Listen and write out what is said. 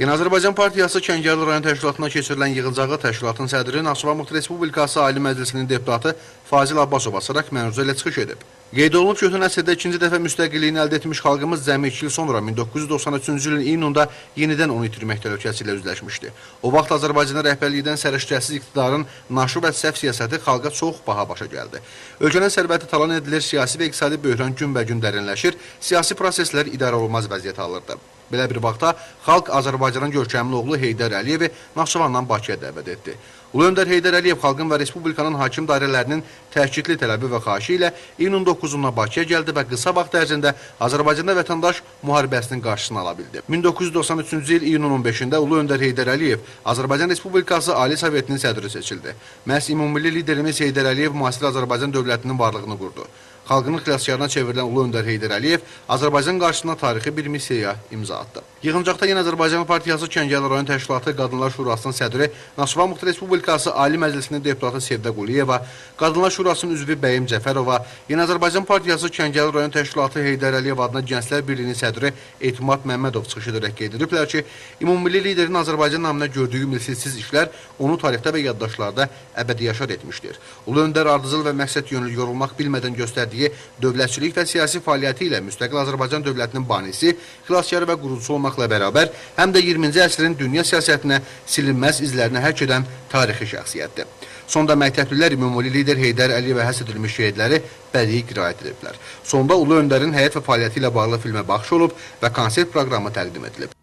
Yeni Azərbaycan Partiyası Kəngərli rayon təşkilatına keçirilən yığıncağa təşkilatın sədri Naxçıvan Muxtar Respublikası Ali Məclisinin deputatı Fazil Abbasov açaraq məruzə ilə çıxış edib. Qeyd olunub ki, ötən əsrdə ikinci dəfə müstəqilliyini əldə etmiş xalqımız cəmi 2 il sonra 1993-cü ilin iyununda yenidən onu itirmək təhlükəsi ilə üzləşmişdi. O vaxt Azərbaycana rəhbərlikdən səriştəsiz iqtidarın naşı və səhv siyasəti xalqa çox baha başa gəldi. Ölkənin sərvəti talan edilir, siyasi və iqtisadi böhran günbəgün dərinləşir, siyasi proseslər idarə olunmaz vəziyyət alırdı. Belə bir vaxtda xalq Azərbaycanın görkəmli oğlu Heydər Əliyevi Naxçıvandan Bakıya dəvət etdi. Ulu öndər Heydər Əliyev xalqın və Respublikanın hakim dairələrinin təkidli tələbi və xahişi ilə iyunun 9-unda Bakıya gəldi və qısa vaxt ərzində Azərbaycanda vətəndaş müharibəsinin qarşısını ala bildi. 1993-cü il iyunun 15-də Ulu öndər Heydər Əliyev Azərbaycan Respublikası Ali Sovetinin sədri seçildi. Məhz ümummilli liderimiz Heydər Əliyev müasir Azərbaycan dövlətinin varlığını qurdu. Xalqının xilaskarına çevrilən Ulu Öndər Heydər Əliyev Azərbaycan qarşısına tarixi bir missiyaya imza atdı. Yığıncaqda Yeni Azərbaycan Partiyası Kəngəli rayon təşkilatı Qadınlar Şurasının sədri Naxçıvan Muxtar Respublikası Ali Məclisinin deputatı Sevdə Quliyeva, Qadınlar Şurasının üzvü Bəyim Cəfərova, Yeni Azərbaycan Partiyası Kəngəli rayon təşkilatı Heydər Əliyev adına Gənclər Birliyinin sədri Etimad Məmmədov çıxış edərək qeyd ediblər ki, ümummilli liderin Azərbaycan namına gördüyü misilsiz işlər onu tarixdə və yaddaşlarda əbədi yaşad etmişdir. Ulu Öndər ardıcıl və məqsəd yönlü yorulmaq bilmədən göstərdiyi dövlətçilik və siyasi fəaliyyəti ilə müstəqil Azərbaycan dövlətinin banisi, xilaskarı və qurucusu olmaqla bərabər, həm də 20-ci əsrin dünya siyasətinə silinməz izlərini hərk edən tarixi şəxsiyyətdir. Sonda məktəblilər ümumi lider Heydər Əliyevə həsr edilmiş şeirləri bədii qiraət ediblər. Sonda Ulu Öndərin həyat və fəaliyyəti ilə bağlı filmə baxış olub və konsert proqramı təqdim edilib.